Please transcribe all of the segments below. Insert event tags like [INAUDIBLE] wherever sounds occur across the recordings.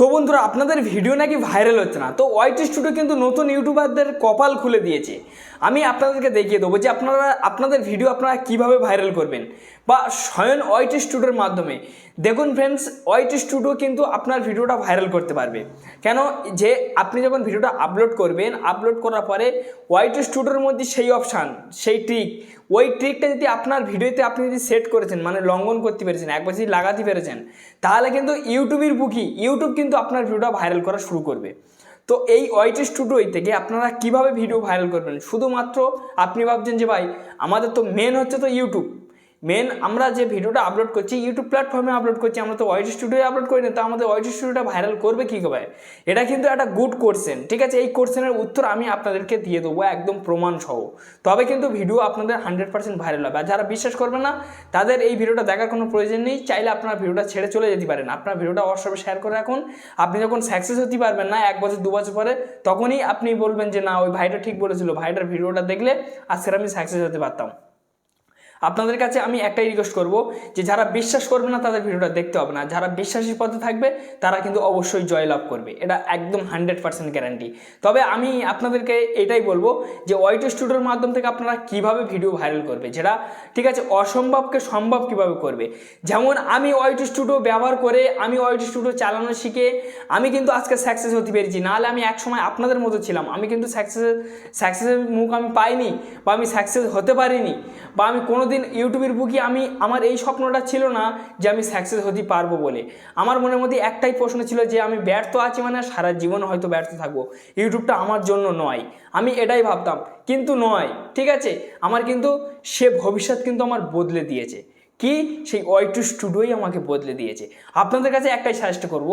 তো বন্ধুরা, আপনাদের ভিডিও নাকি ভাইরাল হচ্ছে না? তো ওয়াইট স্টুডিও কিন্তু নতুন ইউটিউবারদের কপাল খুলে দিয়েছে। আমি আপনাদেরকে দেখিয়ে দেবো যে আপনারা, আপনাদের ভিডিও আপনারা কীভাবে ভাইরাল করবেন বা স্বয়ং ওয়াইট স্টুডিওর মাধ্যমে। দেখুন ফ্রেন্ডস ওয়াইট স্টুডিও কিন্তু আপনার ভিডিওটা ভাইরাল করতে পারবে। কেন? যে আপনি যখন ভিডিওটা আপলোড করবেন আপলোড করার পরে ওয়াইট স্টুডিওর মধ্যে সেই অপশান সেই ট্রিক ওই ট্রিকটা যদি আপনার ভিডিওতে আপনি যদি সেট করেছেন মানে লঙ্ঘন করতে পেরেছেন, একবার যদি লাগাতে পেরেছেন, তাহলে কিন্তু ইউটিউবের বুকি ইউটিউব কিন্তু আপনার ভিডিওটা ভাইরাল করা শুরু করবে। তো এই ওয়াইটি স্টুডিওই থেকে আপনারা কীভাবে ভিডিও ভাইরাল করবেন? শুধুমাত্র আপনি ভাবছেন যে ভাই, আমাদের তো মেন হচ্ছে তো ইউটিউব মেন আমরা যে ভিডিওটা আপলোড করছি ইউটিউব প্ল্যাটফর্মে আপলোড করছি, আমরা তো ওয়াইট স্টুডিওয়ে আপলোড করি না, তো আমাদের ওয়াইট স্টুডিওটা ভাইরাল করবে কী করে? এটা কিন্তু একটা গুড কোশ্চেন ঠিক আছে? এই কোশ্চেনের উত্তর আমি আপনাদেরকে দিয়ে দেবো একদম প্রমাণ সহ। তবে কিন্তু ভিডিও আপনাদের হান্ড্রেড পার্সেন্ট ভাইরাল হবে। আর যারা বিশ্বাস করবে না, তাদের এই ভিডিওটা দেখার কোনো প্রয়োজন নেই। চাইলে আপনার ভিডিওটা ছেড়ে চলে যেতে পারেন। আপনার ভিডিওটা হোয়াটসঅ্যাপে শেয়ার করে রাখুন। আপনি যখন সাকসেস হতে পারবেন না, এক বছর, দু বছর পরে, তখনই আপনি বলবেন যে, না, ওই ভাইটা ঠিক বলেছিল। ভাইটার ভিডিওটা দেখলে আজকের আমি সাকসেস হতে পারতাম। আপনাদের কাছে আমি একটাই রিকোয়েস্ট করব যে যারা বিশ্বাস করবে না তাদের ভিডিওটা দেখতে হবে না। যারা বিশ্বাসী পথে থাকবে, তারা কিন্তু অবশ্যই জয়লাভ করবে। এটা একদম হান্ড্রেড পার্সেন্ট গ্যারান্টি তবে আমি আপনাদেরকে এটাই বলব যে ওয়াইট স্টুডিওর মাধ্যম থেকে আপনারা কীভাবে ভিডিও ভাইরাল করবে? যেটা, ঠিক আছে, অসম্ভবকে সম্ভব কীভাবে করবে? যেমন আমি ওয়াইট স্টুডিও ব্যবহার করে আমি ওয়াইট স্টুডিও চালানো শিখে আমি কিন্তু আজকে সাকসেস হতে পেরেছি। নাহলে আমি একসময় আপনাদের মতো ছিলাম। আমি কিন্তু সাকসেস সাকসেসের মুখ আমি পাইনি বা আমি সাকসেস হতে পারিনি বা আমি কোনো দিন ইউটিউবের বুকি আমি, আমার এই স্বপ্নটা ছিল না যে আমি সাকসেস হতে পারব বলে। আমার মনের মধ্যে একটাই প্রশ্ন ছিল যে আমি ব্যর্থ আছি মানে সারা জীবন হয়তো ব্যর্থ থাকব। ইউটিউবটা আমার জন্য নয়। আমি এটাই ভাবতাম, কিন্তু নয়, ঠিক আছে? আমার কিন্তু সে ভবিষ্যৎ কিন্তু আমার বদলে দিয়েছে। কি? সেই ওয়াই টু স্টুডিওই আমাকে বদলে দিয়েছে। আপনাদের কাছে একটাই সাজেস্ট করব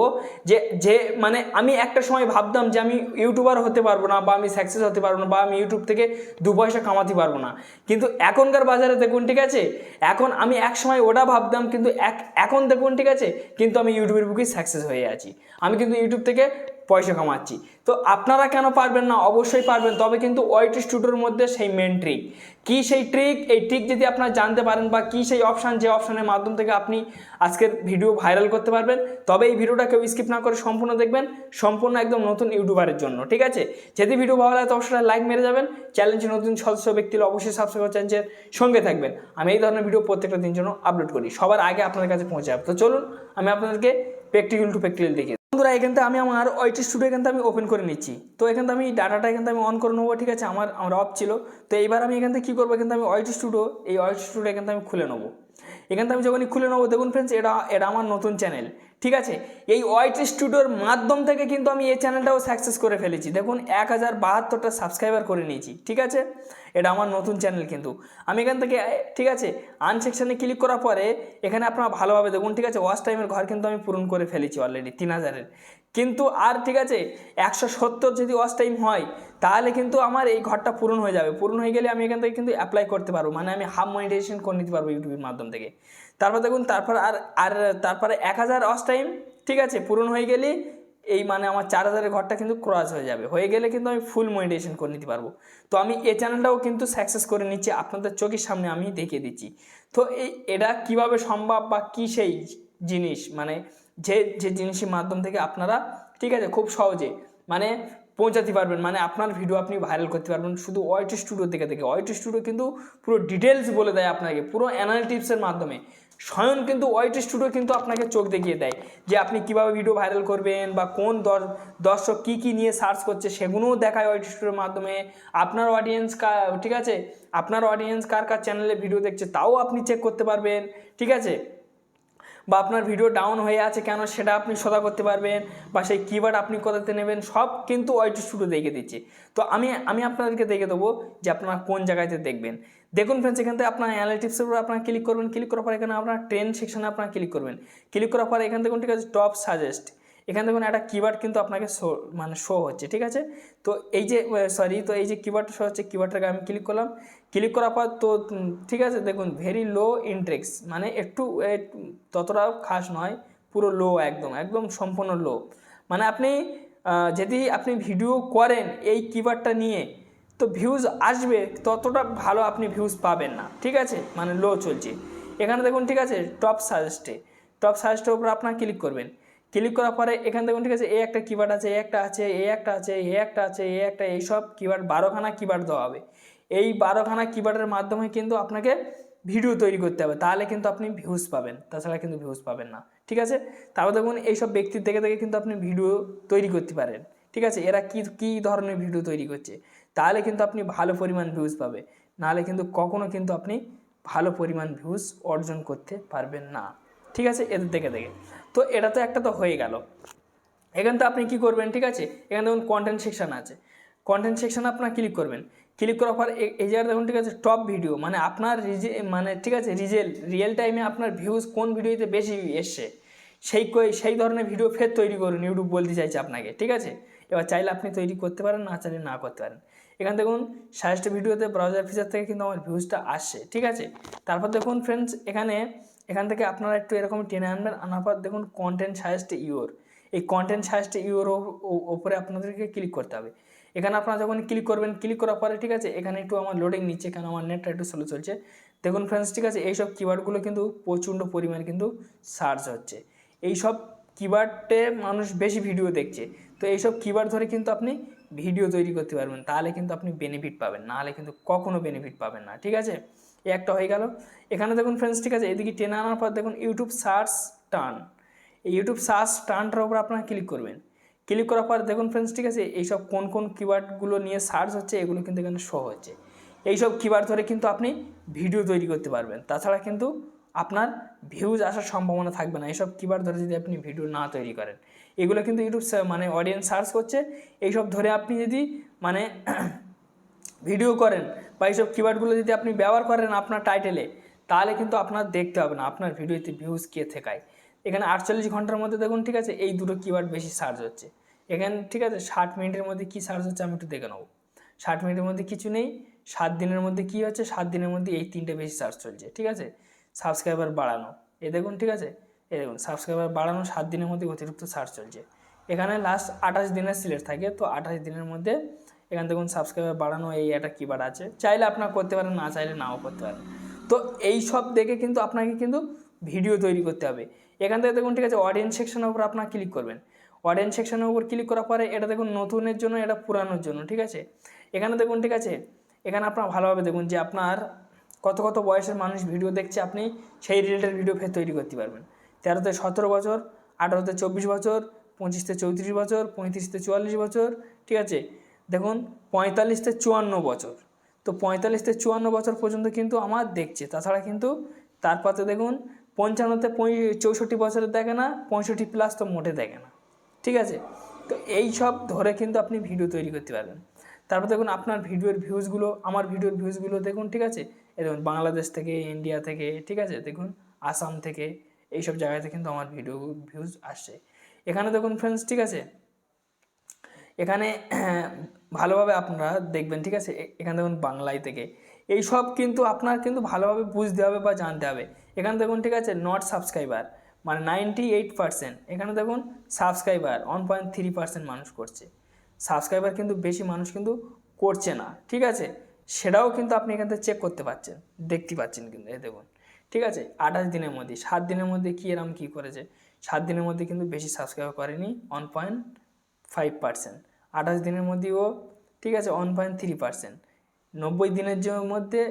যে যে মানে আমি একটা সময় ভাবতাম যে আমি ইউটিউবার হতে পারব না বা আমি সাকসেস হতে পারব না বা আমি ইউটিউব থেকে দু পয়সা কামাতে পারব না। কিন্তু এখনকার বাজারে দেখুন, ঠিক আছে? এখন আমি এক সময় ওটা ভাবতাম, কিন্তু এক, এখন দেখুন, ঠিক আছে? কিন্তু আমি ইউটিউবের বুকেই সাকসেস হয়ে আছি। আমি কিন্তু ইউটিউব থেকে পয়সা কামাচ্ছি। তো আপনারা কেন পারবেন না? অবশ্যই পারবেন, তবে কিন্তু ওয়াইট স্টুডিওর মধ্যে সেই মেন ট্রিক কী সেই ট্রিক এই ট্রিক যদি আপনারা জানতে পারেন বা কী সেই অপশান যে অপশানের মাধ্যম থেকে আপনি আজকের ভিডিও ভাইরাল করতে পারবেন, তবে এই ভিডিওটা কেউ স্কিপ না করে সম্পূর্ণ দেখবেন, সম্পূর্ণ একদম নতুন ইউটিউবারের জন্য, ঠিক আছে? যদি ভিডিও ভালো লাগে তো অবশ্যই লাইক মেরে যাবেন চ্যালেঞ্জে নতুন সদস্য ব্যক্তি অবশ্যই সাবস্ক্রাইব চ্যানেলের সঙ্গে থাকবেন। আমি এই ধরনের ভিডিও প্রত্যেকটা দিন জন্য আপলোড করি, সবার আগে আপনাদের কাছে পৌঁছে যাবে তো চলুন, আমি আপনাদেরকে প্র্যাকটিক্যাল টু প্র্যাকটিক্যাল দেখি বন্ধুরা, এখান থেকে আমি আমার ওয়াইটি স্টুডিও এখান থেকে আমি ওপেন করে নিচ্ছি। তো এখান থেকে আমি ডাটাটা এখান থেকে আমি অন করে নেব, ঠিক আছে? আমার আমার অফ ছিল। তো এইবার আমি এখান থেকে কী করব? এখান থেকে আমি ওয়াইটি স্টুডিও, এই ওয়াইটি স্টুডিও এখান থেকে আমি খুলে নেব। এখান থেকে আমি যখনই খুলে নেব, দেখুন ফ্রেন্ডস এটা এটা আমার নতুন চ্যানেল ঠিক আছে? এই ওয়াইট স্টুডিওর মাধ্যম থেকে কিন্তু আমি এই চ্যানেলটাও সাকসেস করে ফেলেছি। দেখুন, এক হাজার বাহাত্তরটা সাবস্ক্রাইবার করে নিয়েছি, ঠিক আছে? এটা আমার নতুন চ্যানেল কিন্তু। আমি এখান থেকে, ঠিক আছে? আনসেকশানে ক্লিক করার পরে এখানে আপনারা ভালোভাবে দেখুন, ঠিক আছে? ওয়াশ টাইমের ঘর কিন্তু আমি পূরণ করে ফেলেছি অলরেডি তিন হাজারের। কিন্তু আর, ঠিক আছে? একশো সত্তর যদি ওয়াশ টাইম হয়, তাহলে কিন্তু আমার এই ঘরটা পূরণ হয়ে যাবে। পূরণ হয়ে গেলে আমি এখান থেকে কিন্তু অ্যাপ্লাই করতে পারব। মানে আমি হাফ মনিটাইজেশন করে নিতে পারব ইউটিউবের মাধ্যম থেকে। তারপর দেখুন, তারপর আর আর তারপরে এক হাজার ওয়াচ টাইম ঠিক আছে, পূরণ হয়ে গেলে এই মানে আমার চার হাজারের ঘরটা কিন্তু ক্রস হয়ে যাবে। হয়ে গেলে কিন্তু আমি ফুল মনিটাইজেশন করে নিতে পারব। তো আমি এই চ্যানেলটাও কিন্তু সাকসেস করে নিচ্ছি, আপনাদের চোখের সামনে আমি দেখিয়ে দিচ্ছি। তো এই, এটা কীভাবে সম্ভব বা কী সেই জিনিস? মানে যে যে জিনিসের মাধ্যম থেকে আপনারা, ঠিক আছে, খুব সহজে মানে পৌঁছাতে পারবেন। মানে আপনার ভিডিও আপনি ভাইরাল করতে পারবেন, শুধু ওয়াইট স্টুডিও থেকে থেকে। ওয়াইট স্টুডিও কিন্তু পুরো ডিটেলস বলে দেয় আপনাকে, পুরো অ্যানালিটিক্সের মাধ্যমে। স্বয়ং কিন্তু ওয়াইট স্টুডিও কিন্তু আপনাকে চোখ দেখিয়ে দেয় যে আপনি কীভাবে ভিডিও ভাইরাল করবেন বা কোন দর- দর্শক কি কি নিয়ে সার্চ করছে সেগুলোও দেখায় ওয়াইট স্টুডিওর মাধ্যমে। আপনার অডিয়েন্স ঠিক আছে? আপনার অডিয়েন্স কার কার চ্যানেলে ভিডিও দেখছে তাও আপনি চেক করতে পারবেন, ঠিক আছে? বা আপনার ভিডিও ডাউন হয়ে আছে কেন সেটা আপনি সোজা করতে পারবেন বা সেই কিবার্ড আপনি কোথাতে নেবেন, সব কিন্তু ওয়াইট স্টুডিও দেখে দিচ্ছে। তো আমি আমি আপনাদেরকে দেখে দেবো যে আপনারা কোন জায়গাতে দেখবেন। দেখুন ফ্রেন্ডস এখান থেকে আপনার অ্যানালিটিক্সের উপর আপনার ক্লিক করবেন। ক্লিক করার পর এখানে আপনার ট্রেন সেকশনে আপনার ক্লিক করবেন। ক্লিক করার পর এখান থেকে ঠিক আছে টপ সাজেস্ট এখানে দেখুন একটা কিওয়ার্ড কিন্তু আপনাকে শো মানে শো হচ্ছে ঠিক আছে? তো এই যে সরি তো এই যে কিওয়ার্ড শো হচ্ছে কিওয়ার্ডটাকে আমি ক্লিক করলাম। ক্লিক করার পর তো ঠিক আছে দেখুন ভেরি লো ইন্ট্রেক্স মানে একটু এ, ততটা খাস নয় পুরো লো একদম একদম সম্পূর্ণ লো মানে আপনি যদি আপনি ভিডিও করেন এই কিওয়ার্ডটা নিয়ে তো ভিউজ আসবে ততটা ভালো আপনি ভিউজ পাবেন না ঠিক আছে? মানে লো চলছে। এখানে দেখুন ঠিক আছে টপ সাজেস্টে টপ সাজেস্টের উপর আপনার ক্লিক করবেন। ক্লিক করার পরে এখান দেখুন, ঠিক আছে, এ একটা কিবার্ড আছে, এ একটা আছে, এ একটা আছে, এ একটা আছে, এ একটা, এইসব কিবার্ড বারোখানা কিবার্ড দেওয়া হবে। এই বারোখানা কিবার্ডের মাধ্যমে কিন্তু আপনাকে ভিডিও তৈরি করতে হবে, তাহলে কিন্তু আপনি ভিউজ পাবেন, তাছাড়া কিন্তু ভিউজ পাবেন না, ঠিক আছে? তারপর দেখুন, এইসব ব্যক্তির দেখে দেখে কিন্তু আপনি ভিডিও তৈরি করতে পারেন, ঠিক আছে? এরা কি, কী ধরনের ভিডিও তৈরি করছে? তাহলে কিন্তু আপনি ভালো পরিমাণ ভিউজ পাবে, নাহলে কিন্তু কখনো কিন্তু আপনি ভালো পরিমাণ ভিউজ অর্জন করতে পারবেন না, ঠিক আছে? এদের দেখে দেখে তো এটা তো একটা তো হয়ে গেল। এখানে তো আপনি কি করবেন, ঠিক আছে? এখানে দেখুন কন্টেন্ট সেকশন আছে। কন্টেন্ট সেকশনে আপনার ক্লিক করবেন। ক্লিক করার পর এই জায়গায় দেখুন, ঠিক আছে টপ ভিডিও মানে আপনার রিজে মানে ঠিক আছে রিজেল রিয়েল টাইমে আপনার ভিউজ কোন ভিডিওতে বেশি এসছে, সেই সেই ধরনের ভিডিও ফের তৈরি করুন ইউটিউব বলতে চাইছে আপনাকে, ঠিক আছে? এবার চাইলে আপনি তৈরি করতে পারেন, না চাইলে না করতে পারেন। এখানে দেখুন সাজেস্ট ভিডিওতে ব্রাউজার ফিচার থেকে কিন্তু আমার ভিউজটা আসছে, ঠিক আছে? তারপর দেখুন ফ্রেন্ডস এখানে এখান থেকে আপনারা একটু এরকম টেনে আনবেন। আনার পর দেখুন কন্টেন্ট সাজেস্ট ইউর এই কন্টেন্ট সাজেস্ট ইউর ওপরে আপনাদেরকে ক্লিক করতে হবে। এখানে আপনারা যখন ক্লিক করবেন ক্লিক করার পরে ঠিক আছে, এখানে একটু আমার লোডিং নিচ্ছে, কেন আমার নেটটা একটু স্লো চলছে। দেখুন ফ্রেন্ডস ঠিক আছে, এইসব কিওয়ার্ডগুলো কিন্তু প্রচণ্ড পরিমাণে কিন্তু সার্চ হচ্ছে। এইসব কিওয়ার্ডে মানুষ বেশি ভিডিও দেখছে। তো এইসব কিওয়ার্ড ধরে কিন্তু আপনি ভিডিও তৈরি করতে পারবেন, তাহলে কিন্তু আপনি বেনিফিট পাবেন, নাহলে কিন্তু কখনো বেনিফিট পাবেন না, ঠিক আছে? এই একটা হয়ে গেল। এখানে দেখুন ফ্রেন্ডস ঠিক আছে? এদিকে টেনে আনার পর দেখুন ইউটিউব সার্চ টার্ন এই ইউটিউব সার্চ টার্নটার উপর আপনারা ক্লিক করবেন। ক্লিক করার পর দেখুন ফ্রেন্ডস ঠিক আছে? এইসব কোন কোন কিওয়ার্ডগুলো নিয়ে সার্চ হচ্ছে, এগুলো কিন্তু এখানে শো হচ্ছে। এইসব কিওয়ার্ড ধরে কিন্তু আপনি ভিডিও তৈরি করতে পারবেন। তাছাড়া কিন্তু আপনার ভিউজ আসার সম্ভাবনা থাকবে না। এইসব কিওয়ার্ড ধরে যদি আপনি ভিডিও না তৈরি করেন। এগুলো কিন্তু ইউটিউব মানে অডিয়েন্স সার্চ করছে। এইসব ধরে আপনি যদি মানে [CLEARS THROAT] ভিডিও করেন বা এইসব কিওয়ার্ডগুলো যদি আপনি ব্যবহার করেন আপনার টাইটেলে তাহলে কিন্তু আপনার দেখতে হবে না, আপনার ভিডিওতে ভিউজ কে থেকায় এখানে আটচল্লিশ ঘণ্টার মধ্যে দেখুন, ঠিক আছে? এই দুটো কিওয়ার্ড বেশি সার্চ হচ্ছে। এখানে, ঠিক আছে? ষাট মিনিটের মধ্যে কী সার্চ হচ্ছে আমি একটু দেখে নেব। ষাট মিনিটের মধ্যে কিছু নেই, সাত দিনের মধ্যে কী হচ্ছে? সাত দিনের মধ্যে এই তিনটে বেশি সার্চ চলছে, ঠিক আছে? সাবস্ক্রাইবার বাড়ানো। এ দেখুন, ঠিক আছে? এ দেখুন, সাবস্ক্রাইবার বাড়ানো সাত দিনের মধ্যে অতিরিক্ত সার্চ চলছে। এখানে লাস্ট আঠাশ দিনের সিলেট থাকে, তো আঠাশ দিনের মধ্যে এখান দেখুন সাবস্ক্রাইবার বাড়ানো, এই একটা কিবার আছে? চাইলে আপনার করতে পারেন, না চাইলে নাও করতে পারেন। তো এই সব দেখে কিন্তু আপনাকে কিন্তু ভিডিও তৈরি করতে হবে। এখান থেকে দেখুন, ঠিক আছে অডিয়েন্স সেকশনের উপর আপনার ক্লিক করবেন। অডিয়েন্স সেকশনের উপর ক্লিক করার পরে এটা দেখুন নতুনের জন্য, এটা পুরানোর জন্য, ঠিক আছে? এখানে দেখুন, ঠিক আছে? এখানে আপনার ভালোভাবে দেখুন যে আপনার কত কত বয়সের মানুষ ভিডিও দেখছে আপনি সেই রিলেটেড ভিডিও ফের তৈরি করতে পারবেন। তেরোতে সতেরো বছর, আঠারোতে চব্বিশ বছর, পঁচিশতে চৌত্রিশ বছর, পঁয়ত্রিশতে চুয়াল্লিশ বছর, ঠিক আছে? দেখুন, পঁয়তাল্লিশতে চুয়ান্ন বছর। তো পঁয়তাল্লিশতে চুয়ান্ন বছর পর্যন্ত কিন্তু আমার দেখছে। তাছাড়া কিন্তু তারপরে দেখুন, পঞ্চান্নতে চৌষট্টি বছরের দেখে না, পঁয়ষট্টি প্লাস তো মোটে দেখে না। ঠিক আছে? তো এই সব ধরে কিন্তু আপনি ভিডিও তৈরি করতে পারবেন। তারপর দেখুন, আপনার ভিডিওর ভিউজগুলো আমার ভিডিওর ভিউজগুলো দেখুন, ঠিক আছে? দেখুন, বাংলাদেশ থেকে ইন্ডিয়া থেকে, ঠিক আছে? দেখুন আসাম থেকে, এইসব জায়গাতে কিন্তু আমার ভিডিও ভিউজ আসছে এখানে দেখুন ফ্রেন্ডস ঠিক আছে? এখানে [CLEARS THROAT] ভালোভাবে আপনারা দেখবেন, ঠিক আছে? এখানে দেখুন বাংলায় থেকে। এই সব কিন্তু আপনার কিন্তু ভালোভাবে বুঝতে হবে বা জানতে হবে। এখানে দেখুন, ঠিক আছে? নট সাবস্ক্রাইবার মানে নাইনটি এইট পার্সেন্ট এখানে দেখুন subscriber one point three percent মানুষ করছে। সাবস্ক্রাইবার কিন্তু বেশি মানুষ কিন্তু করছে না, ঠিক আছে? সেটাও কিন্তু আপনি এখান থেকে চেক করতে পারছেন, দেখতে পাচ্ছেন কিন্তু এ দেখুন, ঠিক আছে? আঠাশ দিনের মধ্যে, সাত দিনের মধ্যে কী এরম কী করেছে? সাত দিনের মধ্যে কিন্তু বেশি সাবস্ক্রাইব করেনি ওয়ান পয়েন্ট ফাইভ পার্সেন্ট আঠাশ দিনের মধ্যে ও, ঠিক আছে ওয়ান পয়েন্ট থ্রি পার্সেন্ট নব্বই দিনের মধ্যে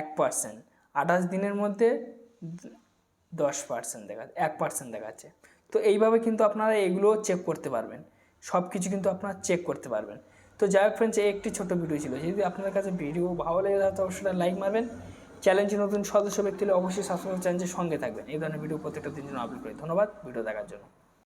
এক পার্সেন্ট আঠাশ দিনের মধ্যে দশ পার্সেন্ট দেখা এক পার্সেন্ট দেখাচ্ছে। তো এইভাবে কিন্তু আপনারা এগুলো চেক করতে পারবেন। সব কিছু কিন্তু আপনারা চেক করতে পারবেন। তো যাই হোক ফ্রেন্ডস এই একটি ছোটো ভিডিও ছিল। যদি আপনার কাছে ভিডিও ভালো লেগে থাকে অবশ্যই লাইক মারবেন। চ্যালেঞ্জে নতুন সদস্য, ব্যক্তি হলে অবশ্যই সাবস্ক্রাইব চ্যানেলের সঙ্গে থাকবেন। এই ধরনের ভিডিও প্রত্যেকটা দিন জন্য আপলোড করি। ধন্যবাদ। ভিডিও দেখার জন্য।